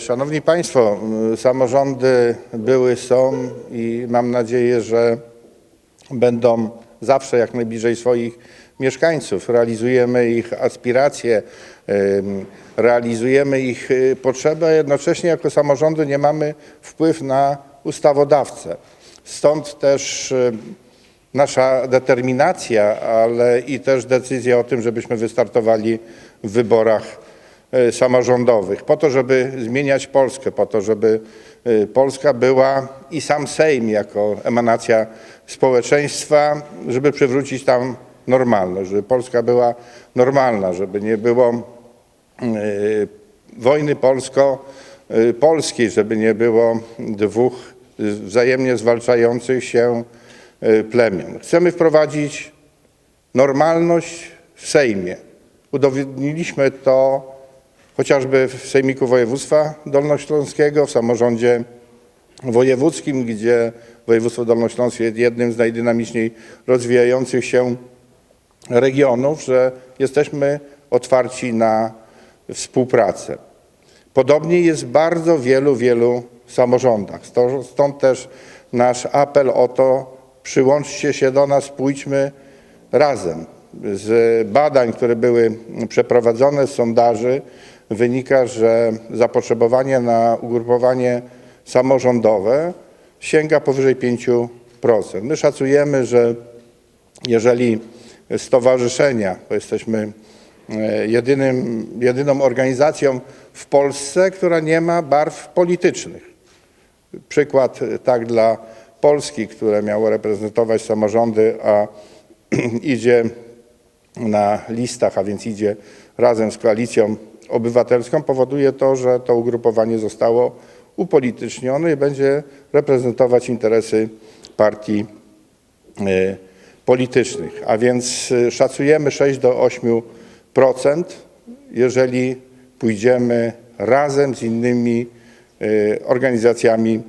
Szanowni Państwo, samorządy były, są i mam nadzieję, że będą zawsze jak najbliżej swoich mieszkańców. Realizujemy ich aspiracje, realizujemy ich y, potrzeby, a jednocześnie jako samorządy nie mamy wpływ na ustawodawcę. Stąd też y, nasza determinacja, ale i też decyzja o tym, żebyśmy wystartowali w wyborach samorządowych, po to, żeby zmieniać Polskę, po to, żeby e, Polska była i sam Sejm jako emanacja społeczeństwa, żeby przywrócić tam normalność, żeby Polska była normalna, żeby nie było e, wojny polsko-polskiej, żeby nie było dwóch wzajemnie zwalczających się e, plemion. Chcemy wprowadzić normalność w Sejmie. Udowodniliśmy to chociażby w Sejmiku Województwa Dolnośląskiego, w samorządzie wojewódzkim, gdzie województwo dolnośląskie jest jednym z najdynamiczniej rozwijających się regionów, że jesteśmy otwarci na współpracę. Podobnie jest w bardzo wielu, wielu samorządach. Stąd też nasz apel o to, przyłączcie się do nas, pójdźmy razem. Z badań, które były przeprowadzone, z sondaży wynika, że zapotrzebowanie na ugrupowanie samorządowe sięga powyżej 5%. My szacujemy, że jeżeli stowarzyszenia, bo jesteśmy e, jedynym, jedyną organizacją w Polsce, która nie ma barw politycznych. Przykład tak dla Polski, które miało reprezentować samorządy, a idzie na listach, a więc idzie razem z koalicją obywatelską, powoduje to, że to ugrupowanie zostało upolitycznione i będzie reprezentować interesy partii e, politycznych, a więc e, szacujemy 6 do 8%, jeżeli pójdziemy razem z innymi e, organizacjami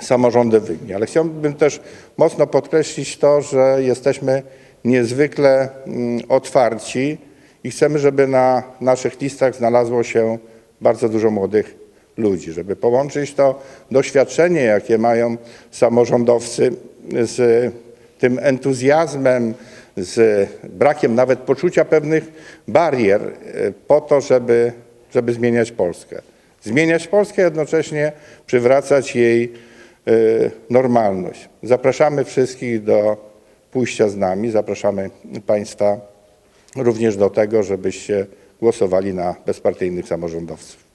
samorządowymi. Ale chciałbym też mocno podkreślić to, że jesteśmy niezwykle mm, otwarci i chcemy, żeby na naszych listach znalazło się bardzo dużo młodych ludzi, żeby połączyć to doświadczenie, jakie mają samorządowcy z tym entuzjazmem, z brakiem nawet poczucia pewnych barier e, po to, żeby, żeby zmieniać Polskę. Zmieniać Polskę, jednocześnie przywracać jej e, normalność. Zapraszamy wszystkich do pójścia z nami, zapraszamy Państwa również do tego, żebyście głosowali na bezpartyjnych samorządowców.